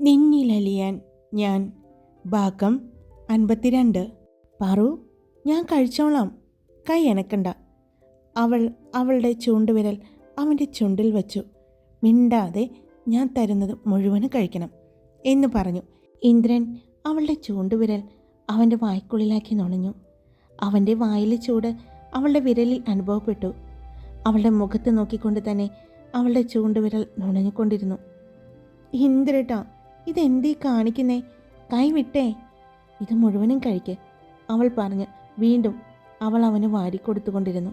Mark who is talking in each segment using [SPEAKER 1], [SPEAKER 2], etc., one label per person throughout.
[SPEAKER 1] നിന്നിലലിയാൻ ഞാൻ. ഭാഗം അൻപത്തിരണ്ട്. പറു ഞാൻ കഴിച്ചോളാം. കൈ എനക്കണ്ട അവൾ അവളുടെ ചൂണ്ടുവിരൽ അവന്റെ ചുണ്ടിൽ വച്ചു. മിണ്ടാതെ ഞാൻ തരുന്നത് മുഴുവനും കഴിക്കണം എന്ന് പറഞ്ഞു. ഇന്ദ്രൻ അവളുടെ ചൂണ്ടുവിരൽ അവന്റെ വായ്ക്കുള്ളിലാക്കി നുണഞ്ഞു. അവന്റെ വായിലെ ചൂട് അവളുടെ വിരലിൽ അനുഭവപ്പെട്ടു. അവളുടെ മുഖത്ത് നോക്കിക്കൊണ്ട് തന്നെ അവളുടെ ചൂണ്ടുവിരൽ നുണഞ്ഞുകൊണ്ടിരുന്നു. ഇന്ദ്രട്ടാ ഇതെന്തീ കാണിക്കുന്നേ? കൈവിട്ടേ. ഇത് മുഴുവനും കഴിക്ക് അവൾ പറഞ്ഞ് വീണ്ടും അവൾ അവന് വാരിക്കൊടുത്തുകൊണ്ടിരുന്നു.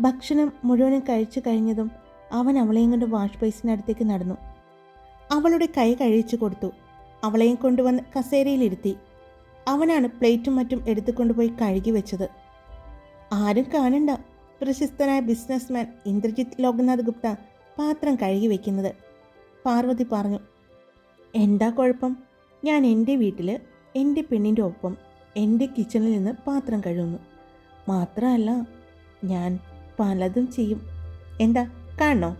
[SPEAKER 1] ഭക്ഷണം മുഴുവനും കഴിച്ചു കഴിഞ്ഞതും അവൻ അവളെയും കൊണ്ട് വാഷ് ബേസിനടുത്തേക്ക് നടന്നു. അവളുടെ കൈ കഴിച്ചു കൊടുത്തു. അവളെയും കൊണ്ടുവന്ന് കസേരയിലിരുത്തി. അവനാണ് പ്ലേറ്റും മറ്റും എടുത്തുകൊണ്ടുപോയി കഴുകി വെച്ചത്. ആരും കാണണ്ട. പ്രശസ്തനായ ബിസിനസ്മാൻ ഇന്ദ്രജിത് ലോക്നാഥ് ഗുപ്ത പാത്രം കഴുകി വയ്ക്കുന്നത് പാർവതി പറഞ്ഞു എന്താ കുഴപ്പം? ഞാൻ എന്റെ വീട്ടിൽ എന്റെ പെണ്ണിന്റെ ഒപ്പം എന്റെ കിച്ചണിൽ നിന്ന് പാത്രം കഴുകുന്നു. മാത്രമല്ല ഞാൻ പലതും ചെയ്യും. എന്താ കാണണോ?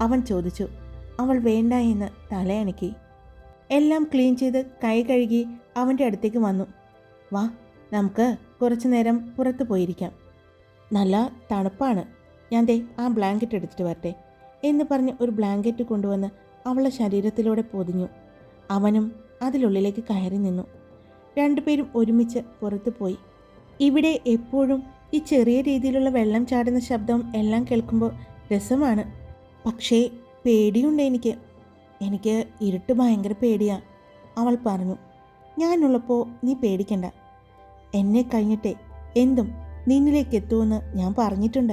[SPEAKER 1] അവൻ ചോദിച്ചു. അവൾ വേണ്ട എന്ന് തലയണക്കി. എല്ലാം ക്ലീൻ ചെയ്ത് കൈ കഴുകി അവന്റെ അടുത്തേക്ക് വന്നു. വാ നമുക്ക് കുറച്ചു നേരം പുറത്ത് പോയിരിക്കാം. നല്ല തണുപ്പാണ്. ഞാൻ ദേ ആ ബ്ലാങ്കറ്റ് എടുത്തിട്ട് വരട്ടെ എന്ന് പറഞ്ഞ് ഒരു ബ്ലാങ്കറ്റ് കൊണ്ടുവന്ന് അവളെ ശരീരത്തിലൂടെ പൊതിഞ്ഞു. അവനും അതിലുള്ളിലേക്ക് കയറി നിന്നു. രണ്ടുപേരും ഒരുമിച്ച് പുറത്തു പോയി. ഇവിടെ എപ്പോഴും ഈ ചെറിയ രീതിയിലുള്ള വെള്ളം ചാടുന്ന ശബ്ദം എല്ലാം കേൾക്കുമ്പോൾ രസമാണ്. പക്ഷേ പേടിയുണ്ട് എനിക്ക്. എനിക്ക് ഇരുട്ട് ഭയങ്കര പേടിയാ അവൾ പറഞ്ഞു. ഞാനുള്ളപ്പോൾ നീ പേടിക്കണ്ട. എന്നെ കഴിഞ്ഞിട്ടേ എന്തും നിന്നിലേക്ക് എത്തുമെന്ന് ഞാൻ പറഞ്ഞിട്ടുണ്ട്.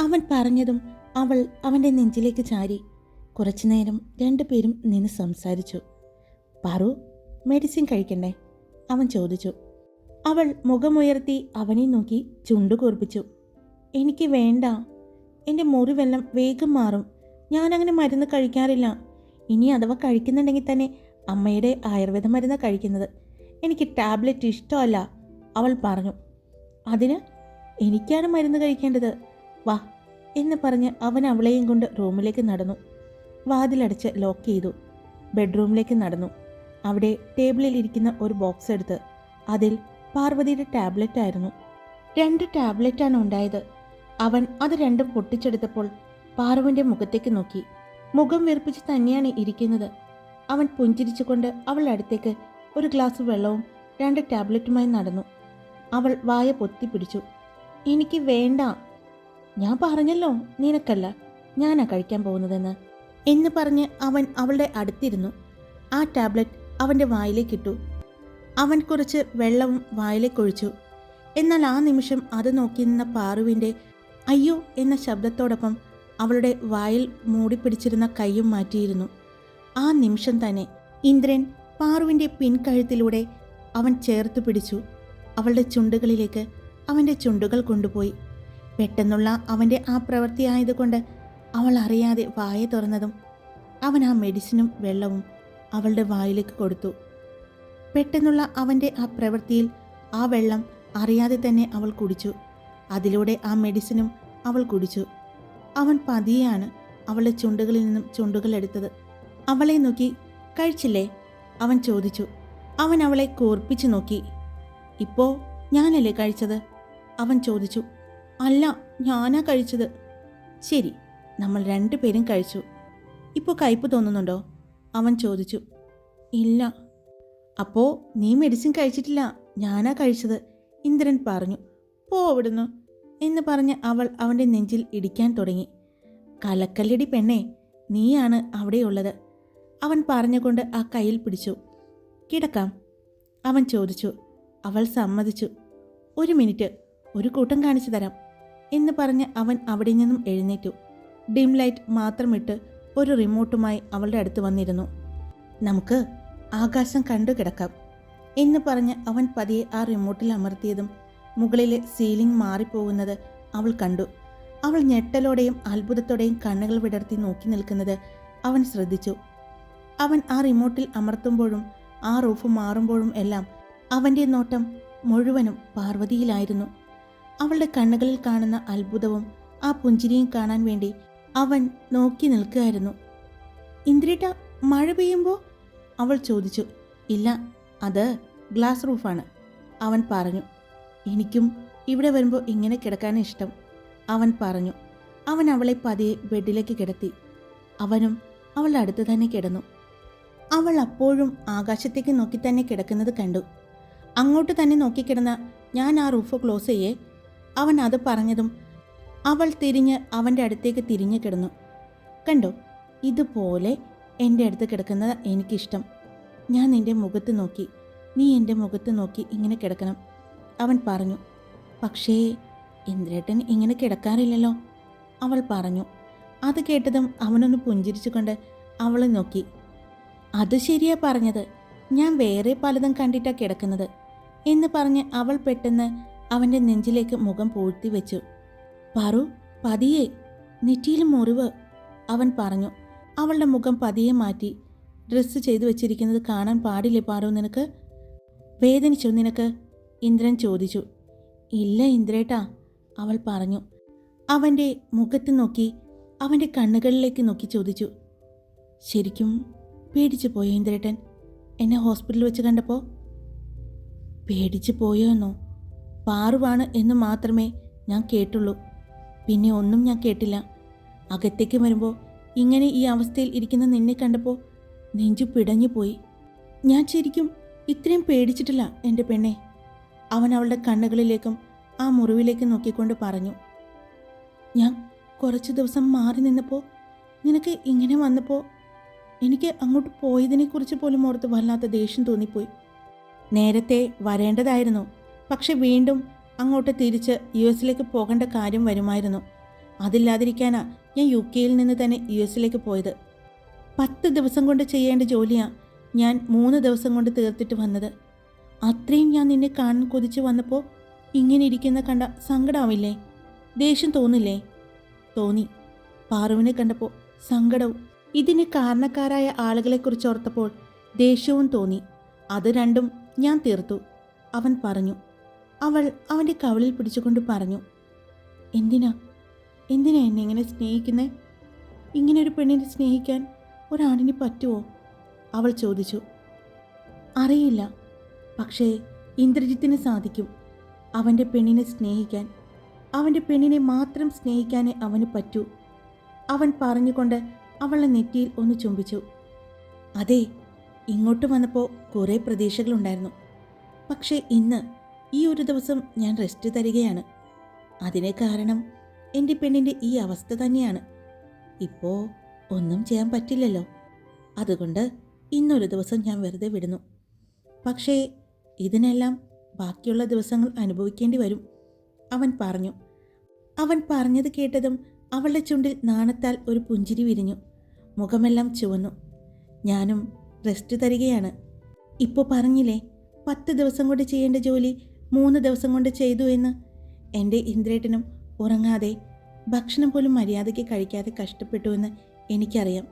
[SPEAKER 1] അവൻ പറഞ്ഞതും അവൾ അവന്റെ നെഞ്ചിലേക്ക് ചാരി. കുറച്ചുനേരം രണ്ടുപേരും നിന്ന് സംസാരിച്ചു. പറു മെഡിസിൻ കഴിക്കണ്ടേ? അവൻ ചോദിച്ചു. അവൾ മുഖമുയർത്തി അവനെ നോക്കി ചുണ്ടുകൂർപ്പിച്ചു. എനിക്ക് വേണ്ട. എന്റെ മുറിവെല്ലാം വേഗം മാറും. ഞാനങ്ങനെ മരുന്ന് കഴിക്കാറില്ല. ഇനി അഥവാ കഴിക്കുന്നുണ്ടെങ്കിൽ തന്നെ അമ്മയുടെ ആയുർവേദ മരുന്ന് കഴിക്കുന്നത്. എനിക്ക് ടാബ്ലറ്റ് ഇഷ്ടമല്ല അവൾ പറഞ്ഞു. അതിന്? എനിക്കാണ് മരുന്ന് കഴിക്കേണ്ടത്. വാ എന്ന് പറഞ്ഞ് അവൻ അവളെയും കൊണ്ട് റൂമിലേക്ക് നടന്നു. വാതിലടച്ച് ലോക്ക് ചെയ്തു. ബെഡ്റൂമിലേക്ക് നടന്നു. അവിടെ ടേബിളിൽ ഇരിക്കുന്ന ഒരു ബോക്സ് എടുത്ത് അതിൽ പാർവതിയുടെ ടാബ്ലറ്റ് ആയിരുന്നു. രണ്ട് ടാബ്ലറ്റാണ് ഉണ്ടായത്. അവൻ അത് രണ്ടും പൊട്ടിച്ചെടുത്തപ്പോൾ പാറുവിന്റെ മുഖത്തേക്ക് നോക്കി. മുഖം വീർപ്പിച്ച് തന്നെയാണ് ഇരിക്കുന്നത്. അവൻ പുഞ്ചിരിച്ചുകൊണ്ട് അവളുടെ അടുത്തേക്ക് ഒരു ഗ്ലാസ് വെള്ളവും രണ്ട് ടാബ്ലറ്റുമായി നടന്നു. അവൾ വായ പൊത്തി പിടിച്ചു. എനിക്ക് വേണ്ട. ഞാൻ പറഞ്ഞല്ലോ നിനക്കല്ല. ഞാനാ കഴിക്കാൻ പോകുന്നതെന്ന്. എന്ന് പറഞ്ഞ് അവൻ അവളുടെ അടുത്തിരുന്നു. ആ ടാബ്ലറ്റ് അവന്റെ വായിലേക്കിട്ടു. അവൻ കുറച്ച് വെള്ളവും വായിലേക്കൊഴിച്ചു. എന്നാൽ ആ നിമിഷം അത് നോക്കി നിന്ന പാറുവിന്റെ അയ്യോ എന്ന ശബ്ദത്തോടൊപ്പം അവളുടെ വായിൽ മൂടിപ്പിടിച്ചിരുന്ന കൈയും മാറ്റിയിരുന്നു. ആ നിമിഷം തന്നെ ഇന്ദ്രൻ പാറുവിന്റെ പിൻകഴുത്തിലൂടെ അവൻ ചേർത്ത് പിടിച്ചു. അവളുടെ ചുണ്ടുകളിലേക്ക് അവന്റെ ചുണ്ടുകൾ കൊണ്ടുപോയി. പെട്ടെന്നുള്ള അവന്റെ ആ പ്രവൃത്തിയായതുകൊണ്ട് അവൾ അറിയാതെ വായ തുറന്നതും അവൻ ആ മെഡിസിനും വെള്ളവും അവളുടെ വായിലേക്ക് കൊടുത്തു. പെട്ടെന്നുള്ള അവന്റെ ആ പ്രവൃത്തിയിൽ ആ വെള്ളം അറിയാതെ തന്നെ അവൾ കുടിച്ചു. അതിലൂടെ ആ മെഡിസിനും അവൾ കുടിച്ചു. അവൻ പതിയെയാണ് അവളുടെ ചുണ്ടുകളിൽ നിന്നും ചുണ്ടുകൾ എടുത്തത്. അവളെ നോക്കി കഴിച്ചില്ലേ? അവൻ ചോദിച്ചു. അവൻ അവളെ കോർപ്പിച്ചു നോക്കി. ഇപ്പോൾ ഞാനല്ലേ കഴിച്ചത്? അവൻ ചോദിച്ചു. അല്ല ഞാനാ കഴിച്ചത്. ശരി നമ്മൾ രണ്ടുപേരും കഴിച്ചു. ഇപ്പോൾ കയ്പ് തോന്നുന്നുണ്ടോ? അവൻ ചോദിച്ചു. ഇല്ല. അപ്പോൾ നീ മെഡിസിൻ കഴിച്ചിട്ടില്ല. ഞാനാ കഴിച്ചത്. ഇന്ദ്രൻ പറഞ്ഞു. പോ എന്ന് പറഞ്ഞ് അവൾ അവന്റെ നെഞ്ചിൽ ഇടിക്കാൻ തുടങ്ങി. കലക്കല്ലടി പെണ്ണേ നീയാണ് അവിടെയുള്ളത്. അവൻ പറഞ്ഞുകൊണ്ട് ആ കയ്യിൽ പിടിച്ചു. കിടക്കാം. അവൻ ചോദിച്ചു. അവൾ സമ്മതിച്ചു. ഒരു മിനിറ്റ് ഒരു കൂട്ടം കാണിച്ചു തരാം എന്ന് പറഞ്ഞ് അവൻ അവിടെ നിന്നും എഴുന്നേറ്റു. ഡിം ലൈറ്റ് മാത്രമിട്ട് ഒരു റിമോട്ടുമായി അവളുടെ അടുത്ത് വന്നിരുന്നു. നമുക്ക് ആകാശം കണ്ടു കിടക്കാം എന്ന് പറഞ്ഞ് അവൻ പതിയെ ആ റിമോട്ടിൽ അമർത്തിയതും മുകളിലെ സീലിംഗ് മാറിപ്പോകുന്നത് അവൾ കണ്ടു. അവൾ ഞെട്ടലോടെയും അത്ഭുതത്തോടെയും കണ്ണുകൾ വിടർത്തി നോക്കി നിൽക്കുന്നത് അവൻ ശ്രദ്ധിച്ചു. അവൻ ആ റിമോട്ടിൽ അമർത്തുമ്പോഴും ആ റൂഫ് മാറുമ്പോഴും എല്ലാം അവന്റെ നോട്ടം മുഴുവനും പാർവതിയിലായിരുന്നു. അവളുടെ കണ്ണുകളിൽ കാണുന്ന അത്ഭുതവും ആ പുഞ്ചിരിയും കാണാൻ വേണ്ടി അവൻ നോക്കി നിൽക്കുകയായിരുന്നു. ഇന്ദ്രിട്ട മഴ പെയ്യുമ്പോൾ അവൾ ചോദിച്ചു ഇല്ല അത് ഗ്ലാസ് റൂഫാണ്. അവൻ പറഞ്ഞു എനിക്കും ഇവിടെ വരുമ്പോൾ ഇങ്ങനെ കിടക്കാൻ ഇഷ്ടം. അവൻ പറഞ്ഞു അവൻ അവളെ പതിയെ ബെഡിലേക്ക് കിടത്തി. അവനും അവളുടെ അടുത്ത് തന്നെ കിടന്നു. അവൾ അപ്പോഴും ആകാശത്തേക്ക് നോക്കി തന്നെ കിടക്കുന്നത് കണ്ടു. അങ്ങോട്ട് തന്നെ നോക്കിക്കിടന്ന ഞാൻ ആ റൂഫ് ക്ലോസ് ചെയ്യേ. അവൻ അത് പറഞ്ഞതും അവൾ തിരിഞ്ഞ് അവന്റെ അടുത്തേക്ക് തിരിഞ്ഞു കിടന്നു. കണ്ടോ ഇതുപോലെ എന്റെ അടുത്ത് കിടക്കുന്നത് എനിക്കിഷ്ടം. ഞാൻ നിന്റെ മുഖത്ത് നോക്കി നീ എന്റെ മുഖത്ത് നോക്കി ഇങ്ങനെ കിടക്കണം. അവൻ പറഞ്ഞു പക്ഷേ ഇന്ദ്രേട്ടൻ ഇങ്ങനെ കിടക്കാറില്ലല്ലോ. അവൾ പറഞ്ഞു അത് കേട്ടതും അവനൊന്ന് പുഞ്ചിരിച്ചുകൊണ്ട് അവളെ നോക്കി. അത് ശരിയാ പറഞ്ഞത്. ഞാൻ വേറെ പലതും കണ്ടിട്ടാണ് കിടക്കുന്നത് എന്ന് പറഞ്ഞ് അവൾ പെട്ടെന്ന് അവന്റെ നെഞ്ചിലേക്ക് മുഖം പൂഴ്ത്തി വെച്ചു. പറു പതിയെ. നെറ്റിയിൽ മുറിവ്. അവൻ പറഞ്ഞു. അവളുടെ മുഖം പതിയെ മാറ്റി. ഡ്രസ്സ് ചെയ്തു വെച്ചിരിക്കുന്നത് കാണാൻ പാടില്ലേ പാറു നിനക്ക്? വേദനിച്ചോ നിനക്ക്? ഇന്ദ്രൻ ചോദിച്ചു. ഇല്ല ഇന്ദ്രേട്ടാ അവൾ പറഞ്ഞു. അവന്റെ മുഖത്ത് നോക്കി അവന്റെ കണ്ണുകളിലേക്ക് നോക്കി ചോദിച്ചു. ശരിക്കും പേടിച്ചു പോയോ ഇന്ദ്രേട്ടൻ? എന്നെ ഹോസ്പിറ്റലിൽ വെച്ച് കണ്ടപ്പോൾ പേടിച്ചു പോയോ എന്നോ പാറുവാണ് എന്ന് മാത്രമേ ഞാൻ കേട്ടുള്ളൂ. പിന്നെ ഒന്നും ഞാൻ കേട്ടില്ല. അകത്തേക്ക് വരുമ്പോൾ ഇങ്ങനെ ഈ അവസ്ഥയിൽ ഇരിക്കുന്ന നിന്നെ കണ്ടപ്പോൾ നെഞ്ചു പിടഞ്ഞു പോയി. ഞാൻ ശരിക്കും ഇത്രയും പേടിച്ചിട്ടില്ല എന്റെ പെണ്ണെ. അവൻ അവളുടെ കണ്ണുകളിലേക്കും ആ മുറിവിലേക്കും നോക്കിക്കൊണ്ട് പറഞ്ഞു. ഞാൻ കുറച്ച് ദിവസം മാറി നിന്നപ്പോൾ നിനക്ക് ഇങ്ങനെ വന്നപ്പോൾ എനിക്ക് അങ്ങോട്ട് പോയതിനെക്കുറിച്ച് പോലും ഓർത്ത് വല്ലാത്ത ദേഷ്യം തോന്നിപ്പോയി. നേരത്തെ വരേണ്ടതായിരുന്നു. പക്ഷെ വീണ്ടും അങ്ങോട്ട് തിരിച്ച് യു എസിലേക്ക് പോകേണ്ട കാര്യം വരുമായിരുന്നു. അതില്ലാതിരിക്കാനാ ഞാൻ യു കെയിൽ നിന്ന് തന്നെ യു എസിലേക്ക് പോയത്. പത്ത് ദിവസം കൊണ്ട് ചെയ്യേണ്ട ജോലിയാ ഞാൻ മൂന്ന് ദിവസം കൊണ്ട് തീർത്തിട്ട് വന്നത്. അത്രയും ഞാൻ നിന്നെ കാണാൻ കൊതിച്ച് വന്നപ്പോൾ ഇങ്ങനെ ഇരിക്കുന്ന കണ്ട സങ്കടമാവില്ലേ ദേഷ്യം തോന്നില്ലേ? തോന്നി. പാറുവിനെ കണ്ടപ്പോൾ സങ്കടവും ഇതിന് കാരണക്കാരായ ആളുകളെക്കുറിച്ച് ഓർത്തപ്പോൾ ദേഷ്യവും തോന്നി. അത് രണ്ടും ഞാൻ തീർത്തു. അവൻ പറഞ്ഞു അവൾ അവന്റെ കവളിൽ പിടിച്ചുകൊണ്ട് പറഞ്ഞു എന്തിനാ? എന്തിനാ എന്നെ ഇങ്ങനെ സ്നേഹിക്കുന്നേ? ഇങ്ങനെ ഒരു പെണ്ണിനെ സ്നേഹിക്കാൻ ഒരാണിന് പറ്റുമോ അവൾ ചോദിച്ചു. അറിയില്ല. പക്ഷേ ഇന്ദ്രജിത്തിന് സാധിക്കും അവന്റെ പെണ്ണിനെ സ്നേഹിക്കാൻ. അവന്റെ പെണ്ണിനെ മാത്രം സ്നേഹിക്കാനേ അവന് പറ്റൂ. അവൻ പറഞ്ഞുകൊണ്ട് അവളെ നെറ്റിയിൽ ഒന്ന് ചുംബിച്ചു. അതെ ഇങ്ങോട്ട് വന്നപ്പോൾ കുറേ പ്രതീക്ഷകളുണ്ടായിരുന്നു. പക്ഷേ ഇന്ന് ഈ ഒരു ദിവസം ഞാൻ റെസ്റ്റ് തരികയാണ്. അതിനെ കാരണം എന്റെ പെണ്ണിന്റെ ഈ അവസ്ഥ തന്നെയാണ്. ഇപ്പോൾ ഒന്നും ചെയ്യാൻ പറ്റില്ലല്ലോ. അതുകൊണ്ട് ഇന്നൊരു ദിവസം ഞാൻ വെറുതെ വിടുന്നു. പക്ഷേ ഇതിനെല്ലാം ബാക്കിയുള്ള ദിവസങ്ങൾ അനുഭവിക്കേണ്ടി വരും അവൻ പറഞ്ഞു. അവൻ പറഞ്ഞത് കേട്ടതും അവളുടെ ചുണ്ടിൽ നാണത്താൽ ഒരു പുഞ്ചിരി വിരിഞ്ഞു. മുഖമെല്ലാം ചുവന്നു. ഞാനും റെസ്റ്റ് തരികയാണ്. ഇപ്പോൾ പറഞ്ഞില്ലേ പത്ത് ദിവസം കൊണ്ട് ചെയ്യേണ്ട ജോലി മൂന്ന് ദിവസം കൊണ്ട് ചെയ്തു എന്ന്. എന്റെ ഇന്ദ്രേട്ടനും ഉറങ്ങാതെ ഭക്ഷണം പോലും മര്യാദയ്ക്ക് കഴിക്കാതെ കഷ്ടപ്പെട്ടു എന്ന് എനിക്കറിയാം.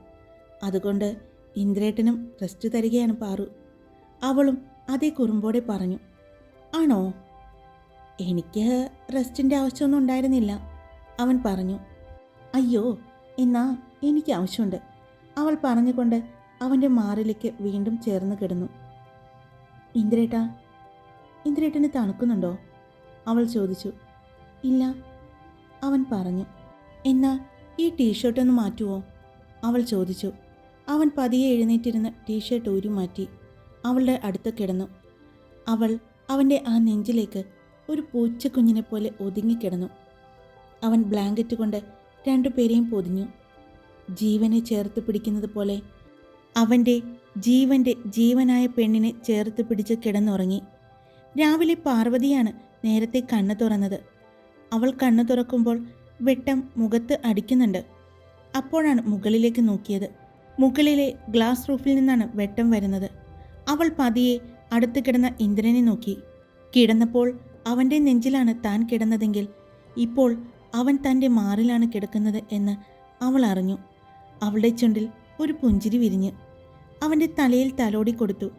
[SPEAKER 1] അതുകൊണ്ട് ഇന്ദ്രേട്ടനും റെസ്റ്റ് തരികയാണ് പാറു. അവളും അതേ കുറുമ്പോടെ പറഞ്ഞു ആണോ? എനിക്ക് റെസ്റ്റിന്റെ ആവശ്യമൊന്നും ഉണ്ടായിരുന്നില്ല. അവൻ പറഞ്ഞു അയ്യോ എന്നാ എനിക്ക് ആവശ്യമുണ്ട്. അവൾ പറഞ്ഞുകൊണ്ട് അവന്റെ മാറിലേക്ക് വീണ്ടും ചേർന്ന് കിടന്നു. ഇന്ദ്രേട്ടാ ഇന്ദ്രേട്ടന് തണുക്കുന്നുണ്ടോ? അവൾ ചോദിച്ചു. ഇല്ല അവൻ പറഞ്ഞു. എന്നാ ഈ ടീഷർട്ടൊന്ന് മാറ്റുവോ? അവൾ ചോദിച്ചു. അവൻ പതിയെ എഴുന്നേറ്റിരുന്ന ടീഷർട്ട് ഊരി മാറ്റി അവളുടെ അടുത്ത് കിടന്നു. അവൾ അവന്റെ ആ നെഞ്ചിലേക്ക് ഒരു പൂച്ചക്കുഞ്ഞിനെ പോലെ ഒതുങ്ങിക്കിടന്നു അവൻ ബ്ലാങ്കറ്റ് കൊണ്ട് രണ്ടുപേരെയും പൊതിഞ്ഞു. ജീവനെ ചേർത്ത് പിടിക്കുന്നത് പോലെ അവന്റെ ജീവന്റെ ജീവനായ പെണ്ണിനെ ചേർത്ത് പിടിച്ച് കിടന്നുറങ്ങി. രാവിലെ പാർവതിയാണ് നേരത്തെ കണ്ണു തുറന്നത്. അവൾ കണ്ണു തുറക്കുമ്പോൾ വെട്ടം മുഖത്ത് അടിക്കുന്നുണ്ട്. അപ്പോഴാണ് മുകളിലേക്ക് നോക്കിയത്. മുകളിലെ ഗ്ലാസ് റൂഫിൽ നിന്നാണ് വെട്ടം വരുന്നത്. അവൾ പതിയെ അടുത്ത് കിടന്ന ഇന്ദ്രനെ നോക്കി. കിടന്നപ്പോൾ അവന്റെ നെഞ്ചിലാണ് താൻ കിടന്നതെങ്കിൽ ഇപ്പോൾ അവൻ തന്റെ മാറിലാണ് കിടക്കുന്നത് എന്ന് അവൾ അറിഞ്ഞു. അവളുടെ ചുണ്ടിൽ ഒരു പുഞ്ചിരി വിരിഞ്ഞ് അവന്റെ തലയിൽ തലോടി കൊടുത്തു.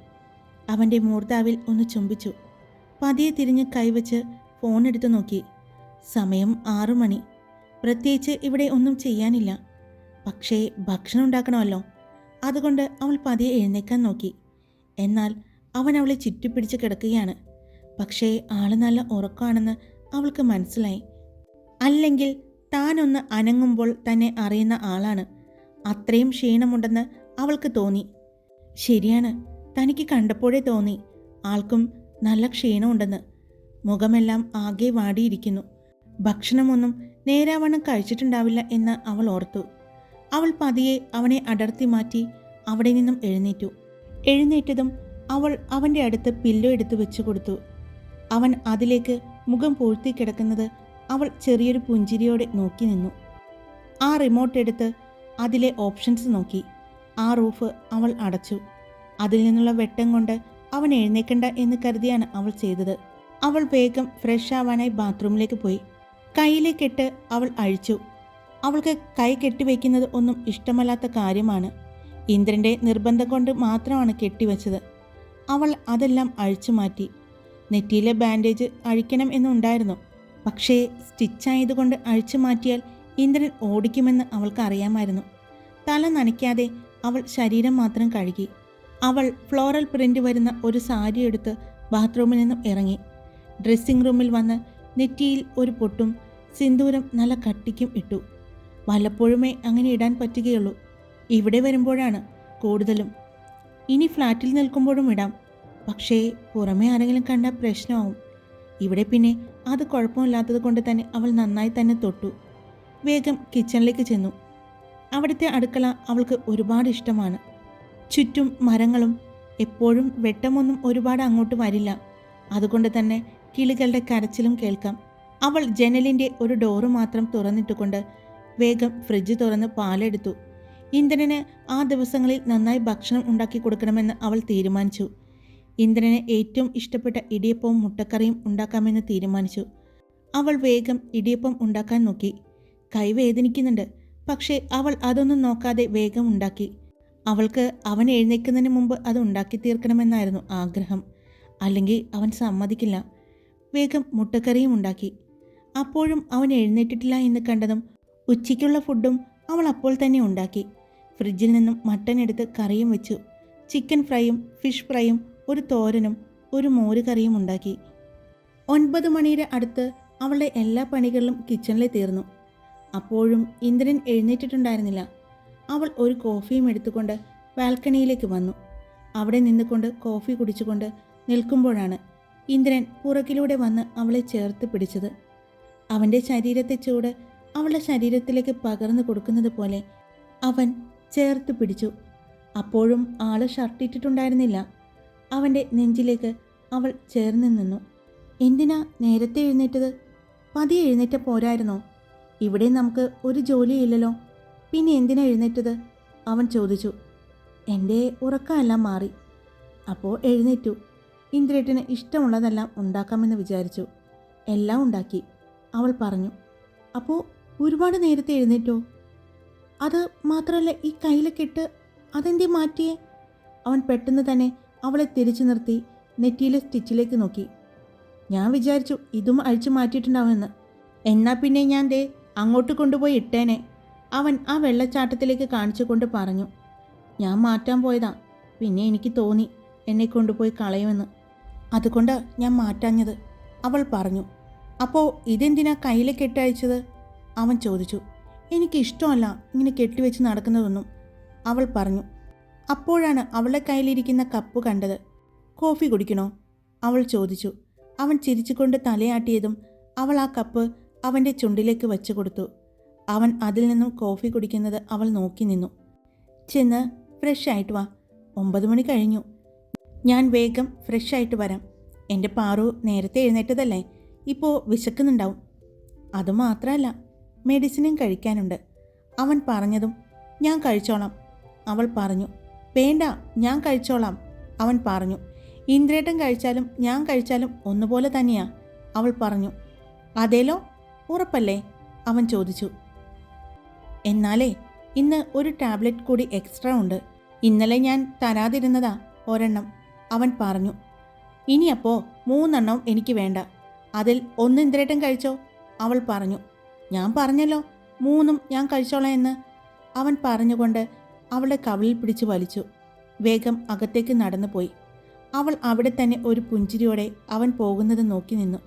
[SPEAKER 1] അവന്റെ മൂർത്താവിൽ ഒന്ന് ചുംബിച്ചു. പതിയെ തിരിഞ്ഞ് കൈവച്ച് ഫോൺ എടുത്തു നോക്കി. സമയം ആറു മണി. പ്രത്യേകിച്ച് ഇവിടെ ഒന്നും ചെയ്യാനില്ല. പക്ഷേ ഭക്ഷണം ഉണ്ടാക്കണമല്ലോ. അതുകൊണ്ട് അവൾ പതിയെ എഴുന്നേക്കാൻ നോക്കി. എന്നാൽ അവൻ അവളെ ചുറ്റിപ്പിടിച്ച് കിടക്കുകയാണ്. പക്ഷേ ആൾ നല്ല ഉറക്കമാണെന്ന് അവൾക്ക് മനസ്സിലായി. അല്ലെങ്കിൽ താനൊന്ന് അനങ്ങുമ്പോൾ തന്നെ അറിയുന്ന ആളാണ്. അത്രയും ക്ഷീണമുണ്ടെന്ന് അവൾക്ക് തോന്നി. ശരിയാണ് തനിക്ക് കണ്ടപ്പോഴേ തോന്നി. ആൾക്കും നല്ല ക്ഷീണമുണ്ടെന്ന്. മുഖമെല്ലാം ആകെ വാടിയിരിക്കുന്നു. ഭക്ഷണമൊന്നും നേരാവണ്ണം കഴിച്ചിട്ടുണ്ടാവില്ല എന്ന് അവൾ ഓർത്തു. അവൾ പതിയെ അവനെ അടർത്തി മാറ്റി അവിടെ നിന്നും എഴുന്നേറ്റു. എഴുന്നേറ്റതും അവൾ അവന്റെ അടുത്ത് പില്ലോ എടുത്ത് വെച്ചു കൊടുത്തു. അവൻ അതിലേക്ക് മുഖം പൂഴ്ത്തി കിടക്കുന്നത് അവൾ ചെറിയൊരു പുഞ്ചിരിയോടെ നോക്കി നിന്നു. ആ റിമോട്ട് എടുത്ത് അതിലെ ഓപ്ഷൻസ് നോക്കി. ആ റൂഫ് അവൾ അടച്ചു. അതിൽ നിന്നുള്ള വെട്ടം കൊണ്ട് അവൻ എഴുന്നേക്കണ്ട എന്ന് കരുതിയാണ് അവൾ ചെയ്തത്. അവൾ വേഗം ഫ്രഷ് ആവാനായി ബാത്റൂമിലേക്ക് പോയി. കയ്യിലെ കെട്ട് അവൾ അഴിച്ചു. അവൾക്ക് കൈ കെട്ടിവെക്കുന്നത് ഒന്നും ഇഷ്ടമല്ലാത്ത കാര്യമാണ്. ഇന്ദ്രന്റെ നിർബന്ധം കൊണ്ട് മാത്രമാണ് കെട്ടിവെച്ചത്. അവൾ അതെല്ലാം അഴിച്ചു മാറ്റി. നെറ്റിയിലെ ബാൻഡേജ് അഴിക്കണം എന്നുണ്ടായിരുന്നു പക്ഷേ സ്റ്റിച്ചായതുകൊണ്ട് അഴിച്ചു മാറ്റിയാൽ ഇന്ദ്രൻ ഓടിക്കുമെന്ന് അവൾക്ക് അറിയാമായിരുന്നു. തല നനയ്ക്കാതെ അവൾ ശരീരം മാത്രം കഴുകി. അവൾ ഫ്ലോറൽ പ്രിന്റ് വരുന്ന ഒരു സാരി എടുത്ത് ബാത്റൂമിൽ നിന്നും ഇറങ്ങി. ഡ്രസ്സിംഗ് റൂമിൽ വന്ന് നെറ്റിയിൽ ഒരു പൊട്ടും സിന്ദൂരം നല്ല കട്ടിക്കും ഇട്ടു. വല്ലപ്പോഴുമേ അങ്ങനെ ഇടാൻ പറ്റുകയുള്ളൂ. ഇവിടെ വരുമ്പോഴാണ് കൂടുതലും. ഇനി ഫ്ലാറ്റിൽ നിൽക്കുമ്പോഴും ഇടാം. പക്ഷേ പുറമേ ആരെങ്കിലും കണ്ടാൽ പ്രശ്നമാവും. ഇവിടെ പിന്നെ അത് കുഴപ്പമില്ലാത്തത് കൊണ്ട് തന്നെ അവൾ നന്നായി തന്നെ തൊട്ടു. വേഗം കിച്ചണിലേക്ക് ചെന്നു. അവിടുത്തെ അടുക്കള അവൾക്ക് ഒരുപാട് ഇഷ്ടമാണ്. ചുറ്റും മരങ്ങളും എപ്പോഴും വെട്ടമൊന്നും ഒരുപാട് അങ്ങോട്ട് വരില്ല. അതുകൊണ്ട് തന്നെ കിളികളുടെ കരച്ചിലും കേൾക്കാം. അവൾ ജനലിന്റെ ഒരു ഡോറ് മാത്രം തുറന്നിട്ടുകൊണ്ട് വേഗം ഫ്രിഡ്ജ് തുറന്ന് പാലെടുത്തു. ഇന്ദ്രന് ആ ദിവസങ്ങളിൽ നന്നായി ഭക്ഷണം ഉണ്ടാക്കി കൊടുക്കണമെന്ന് അവൾ തീരുമാനിച്ചു. ഇന്ദ്രന് ഏറ്റവും ഇഷ്ടപ്പെട്ട ഇടിയപ്പവും മുട്ടക്കറിയും ഉണ്ടാക്കാമെന്ന് തീരുമാനിച്ചു. അവൾ വേഗം ഇടിയപ്പം ഉണ്ടാക്കാൻ നോക്കി. കൈ വേദനിക്കുന്നുണ്ട് പക്ഷേ അവൾ അതൊന്നും നോക്കാതെ വേഗം ഉണ്ടാക്കി. അവൾക്ക് അവൻ എഴുന്നേൽക്കുന്നതിന് മുമ്പ് അത് ഉണ്ടാക്കി തീർക്കണമെന്നായിരുന്നു ആഗ്രഹം. അല്ലെങ്കിൽ അവൻ സമ്മതിക്കില്ല. വേഗം മുട്ടക്കറിയും ഉണ്ടാക്കി. അപ്പോഴും അവൻ എഴുന്നേറ്റിട്ടില്ല എന്ന് കണ്ടതും ഉച്ചയ്ക്കുള്ള ഫുഡും അവൾ അപ്പോൾ തന്നെ ഉണ്ടാക്കി. ഫ്രിഡ്ജിൽ നിന്നും മട്ടൻ എടുത്ത് കറിയും വെച്ചു. ചിക്കൻ ഫ്രൈയും ഫിഷ് ഫ്രൈയും ഒരു തോരനും ഒരു മോര് കറിയും ഉണ്ടാക്കി. ഒൻപത് മണിയുടെ അടുത്ത് അവളുടെ എല്ലാ പണികളിലും കിച്ചണിലെ തീർന്നു. അപ്പോഴും ഇന്ദ്രൻ എഴുന്നേറ്റിട്ടുണ്ടായിരുന്നില്ല. അവൾ ഒരു കോഫിയും എടുത്തുകൊണ്ട് ബാൽക്കണിയിലേക്ക് വന്നു. അവിടെ നിന്നുകൊണ്ട് കോഫി കുടിച്ചുകൊണ്ട് നിൽക്കുമ്പോഴാണ് ഇന്ദ്രൻ പുറകിലൂടെ വന്ന് അവളെ ചേർത്ത് പിടിച്ചത്. അവന്റെ ശരീരത്തെ ചൂട് അവളുടെ ശരീരത്തിലേക്ക് പകർന്നു കൊടുക്കുന്നത് പോലെ അവൻ ചേർത്ത് പിടിച്ചു. അപ്പോഴും ആൾ ഷർട്ടിട്ടിട്ടുണ്ടായിരുന്നില്ല അവന്റെ നെഞ്ചിലേക്ക് അവൾ ചേർന്ന് നിന്നു. എന്തിനാ നേരത്തെ എഴുന്നേറ്റത്? പതിയെ എഴുന്നേറ്റ പോരായിരുന്നോ? ഇവിടെ നമുക്ക് ഒരു ജോലിയില്ലല്ലോ. പിന്നെ എന്തിനാ എഴുന്നേറ്റത്? അവൻ ചോദിച്ചു. എന്റെ ഉറക്കമെല്ലാം മാറി. അപ്പോൾ എഴുന്നേറ്റു. ഇന്ദ്രേട്ടിന് ഇഷ്ടമുള്ളതെല്ലാം ഉണ്ടാക്കാമെന്ന് വിചാരിച്ചു. എല്ലാം ഉണ്ടാക്കി. അവൾ പറഞ്ഞു അപ്പോൾ ഒരുപാട് നേരത്തെ എഴുന്നേറ്റോ? അത് മാത്രമല്ല ഈ കയ്യിലെ കെട്ട് അതെന്തേ മാറ്റിയേ? അവൻ പെട്ടെന്ന് തന്നെ അവളെ തിരിച്ചു നിർത്തി നെറ്റിയിലെ സ്റ്റിച്ചിലേക്ക് നോക്കി. ഞാൻ വിചാരിച്ചു ഇതും അഴിച്ചു മാറ്റിയിട്ടുണ്ടാവുമെന്ന്. എന്നാൽ പിന്നെ ഞാൻ ദേ അങ്ങോട്ട് കൊണ്ടുപോയി ഇട്ടേനെ. അവൻ ആ വെള്ളച്ചാട്ടത്തിലേക്ക് കാണിച്ചുകൊണ്ട് പറഞ്ഞു ഞാൻ മാറ്റാൻ പോയതാ. പിന്നെ എനിക്ക് തോന്നി എന്നെ കൊണ്ടുപോയി കളയുമെന്ന്. അതുകൊണ്ട് ഞാൻ മാറ്റാഞ്ഞത്. അവൾ പറഞ്ഞു അപ്പോൾ ഇതെന്തിനാ കയ്യിലെ കെട്ടയച്ചത് അവൻ ചോദിച്ചു എനിക്ക് ഇഷ്ടമല്ല ഇങ്ങനെ കെട്ടിവെച്ച് നടക്കുന്നതൊന്നും. അവൾ പറഞ്ഞു അപ്പോഴാണ് അവളുടെ കയ്യിലിരിക്കുന്ന കപ്പ് കണ്ടത്. കോഫി കുടിക്കണോ? അവൾ ചോദിച്ചു അവൻ ചിരിച്ചുകൊണ്ട് തലയാട്ടിയതും അവൾ ആ കപ്പ് അവന്റെ ചുണ്ടിലേക്ക് വെച്ചു കൊടുത്തു. അവൻ അതിൽ നിന്നും കോഫി കുടിക്കുന്നത് അവൾ നോക്കി നിന്നു. ചെന്ന് ഫ്രഷ് ആയിട്ട് വാ. ഒമ്പത് മണി കഴിഞ്ഞു. ഞാൻ വേഗം ഫ്രഷ് ആയിട്ട് വരാം. എന്റെ പാറു നേരത്തെ എഴുന്നേറ്റതല്ലേ? ഇപ്പോൾ വിശക്കുന്നുണ്ടാവും. അതുമാത്രമല്ല മെഡിസിനും കഴിക്കാനുണ്ട്. അവൻ പറഞ്ഞതും ഞാൻ കഴിച്ചോളാം. അവൾ പറഞ്ഞു വേണ്ട ഞാൻ കഴിച്ചോളാം. അവൻ പറഞ്ഞു ഇന്ദ്രേട്ടൻ കഴിച്ചാലും ഞാൻ കഴിച്ചാലും ഒന്നുപോലെ തന്നെയാ. അവൾ പറഞ്ഞു അതേലോ? ഉറപ്പല്ലേ? അവൻ ചോദിച്ചു എന്നാലേ ഇന്ന് ഒരു ടാബ്ലറ്റ് കൂടി എക്സ്ട്രാ ഉണ്ട്. ഇന്നലെ ഞാൻ തരാതിരുന്നതാ ഒരെണ്ണം. അവൻ പറഞ്ഞു ഇനിയപ്പോ മൂന്നെണ്ണം എനിക്ക് വേണ്ട. അതിൽ ഒന്ന് ഇന്ദ്രേട്ടം കഴിച്ചോ? അവൾ പറഞ്ഞു ഞാൻ പറഞ്ഞല്ലോ മൂന്നും ഞാൻ കഴിച്ചോളാം എന്ന്. അവൻ പറഞ്ഞുകൊണ്ട് അവളെ കവിളിൽ പിടിച്ച് വലിച്ചു. വേഗം അകത്തേക്ക് നടന്നു പോയി. അവൾ അവിടെ തന്നെ ഒരു പുഞ്ചിരിയോടെ അവൻ പോകുന്നത് നോക്കി നിന്നു.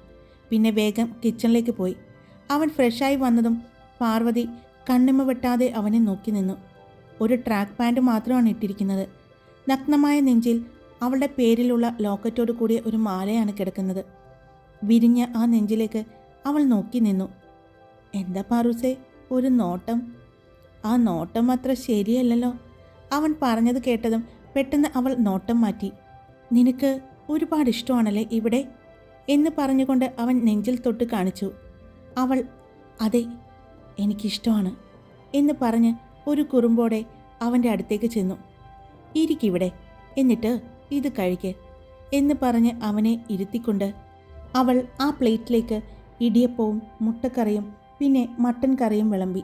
[SPEAKER 1] പിന്നെ വേഗം കിച്ചണിലേക്ക് പോയി. അവൻ ഫ്രഷായി വന്നതും പാർവതി കണ്ണിമ വെട്ടാതെ അവനെ നോക്കി നിന്നു. ഒരു ട്രാക്ക് പാന്റ് മാത്രമാണ് ഇട്ടിരിക്കുന്നത്. നഗ്നമായ നെഞ്ചിൽ അവളുടെ പേരിലുള്ള ലോക്കറ്റോട് കൂടിയ ഒരു മാലയാണ് കിടക്കുന്നത്. വിരിഞ്ഞ ആ നെഞ്ചിലേക്ക് അവൾ നോക്കി നിന്നു. എന്താ പാറൂസേ ഒരു നോട്ടം? ആ നോട്ടം അത്ര ശരിയല്ലല്ലോ? അവൻ പറഞ്ഞത് കേട്ടതും പെട്ടെന്ന് അവൾ നോട്ടം മാറ്റി. നിനക്ക് ഒരുപാട് ഇഷ്ടമാണല്ലേ ഇവിടെ? എന്ന് പറഞ്ഞുകൊണ്ട് അവൻ നെഞ്ചിൽ തൊട്ട് കാണിച്ചു. അവൾ അതെ എനിക്കിഷ്ടമാണ് എന്ന് പറഞ്ഞ് ഒരു കുറുമ്പോടെ അവന്റെ അടുത്തേക്ക് ചെന്നു. ഇരിക്കിവിടെ എന്നിട്ട് ഇത് കഴിക്ക് എന്ന് പറഞ്ഞ് അവനെ ഇരുത്തിക്കൊണ്ട് അവൾ ആ പ്ലേറ്റിലേക്ക് ഇടിയപ്പവും മുട്ടക്കറിയും പിന്നെ മട്ടൻ കറിയും വിളമ്പി.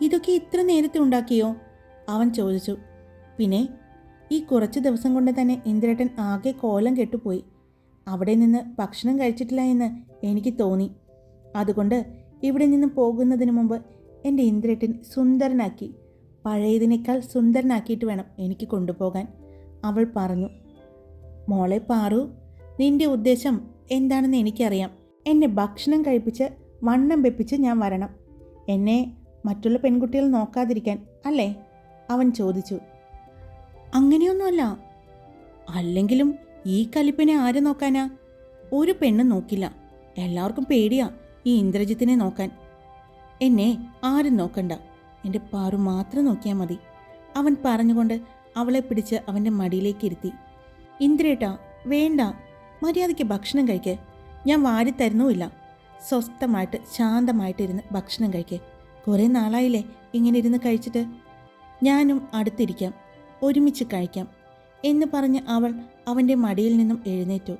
[SPEAKER 1] ഇതൊക്കെ ഇത്ര നേരത്തെ ഉണ്ടാക്കിയോ? അവൻ ചോദിച്ചു. പിന്നെ ഈ കുറച്ച് ദിവസം കൊണ്ട് തന്നെ ഇന്ദ്രേട്ടൻ ആകെ കോലം കെട്ടുപോയി. അവിടെ നിന്ന് ഭക്ഷണം കഴിച്ചിട്ടില്ല എന്ന് എനിക്ക് തോന്നി. അതുകൊണ്ട് ഇവിടെ നിന്ന് പോകുന്നതിന് മുമ്പ് എന്റെ ഇന്ദ്രേട്ടൻ സുന്ദരനാക്കി പഴയതിനേക്കാൾ സുന്ദരനാക്കിയിട്ട് വേണം എനിക്ക് കൊണ്ടുപോകാൻ. അവൾ പറഞ്ഞു മോളെ പാറു നിന്റെ ഉദ്ദേശം എന്താണെന്ന് എനിക്കറിയാം. എന്നെ ഭക്ഷണം കഴിപ്പിച്ച് വണ്ണം വെപ്പിച്ച് ഞാൻ വരണം. എന്നെ മറ്റുള്ള പെൺകുട്ടികൾ നോക്കാതിരിക്കാൻ അല്ലേ? അവൻ ചോദിച്ചു. അങ്ങനെയൊന്നുമല്ല. അല്ലെങ്കിലും ഈ കലിപ്പിനെ ആര് നോക്കാനാ? ഒരു പെണ്ണ് നോക്കില്ല. എല്ലാവർക്കും പേടിയാ. ഈ ഇന്ദ്രജിത്തിനെ നോക്കാൻ. എന്നെ ആരും നോക്കണ്ട. എന്റെ പാറു മാത്രം നോക്കിയാൽ മതി. അവൻ പറഞ്ഞുകൊണ്ട് അവളെ പിടിച്ച് അവന്റെ മടിയിലേക്ക് ഇരുത്തി. ഇന്ദ്രേട്ടാ വേണ്ട. മര്യാദയ്ക്ക് ഭക്ഷണം കഴിക്ക്. ഞാൻ വാരി തരുന്നുമില്ല. സ്വസ്ഥമായിട്ട് ശാന്തമായിട്ടിരുന്ന് ഭക്ഷണം കഴിക്ക്. കുറേ നാളായില്ലേ ഇങ്ങനെ ഇരുന്ന് കഴിച്ചിട്ട്. ഞാനും അടുത്തിരിക്കാം. ഒരുമിച്ച് കഴിക്കാം എന്ന് പറഞ്ഞ് അവൾ അവന്റെ മടിയിൽ നിന്നും എഴുന്നേറ്റു.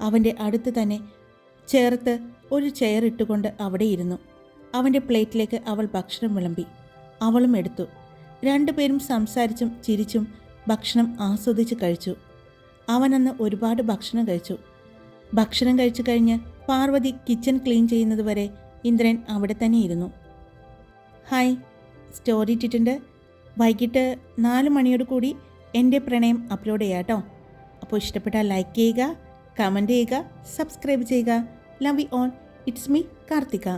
[SPEAKER 1] അവന്റെ അടുത്ത് തന്നെ ചേർത്ത് ഒരു ചെയർ ഇട്ടുകൊണ്ട് അവിടെ ഇരുന്നു. അവന്റെ പ്ലേറ്റിലേക്ക് അവൾ ഭക്ഷണം വിളമ്പി. അവളും എടുത്തു. രണ്ടുപേരും സംസാരിച്ചും ചിരിച്ചും ഭക്ഷണം ആസ്വദിച്ച് കഴിച്ചു. അവനന്ന് ഒരുപാട് ഭക്ഷണം കഴിച്ചു. ഭക്ഷണം കഴിച്ചു കഴിഞ്ഞ് പാർവതി കിച്ചൺ ക്ലീൻ ചെയ്യുന്നതുവരെ ഇന്ദ്രൻ അവിടെ തന്നെ ഇരുന്നു. ഹായ് സ്റ്റോറി ഇട്ടിട്ടുണ്ട്. വൈകിട്ട് നാല് മണിയോട് കൂടി എന്റെ പ്രണയം അപ്ലോഡ് ചെയ്യാം കേട്ടോ അപ്പോൾ ഇഷ്ടപ്പെട്ടാൽ ലൈക്ക് ചെയ്യുക കമന്റ് ചെയ്യുക സബ്സ്ക്രൈബ് ചെയ്യുക. Love you on it's me Karthika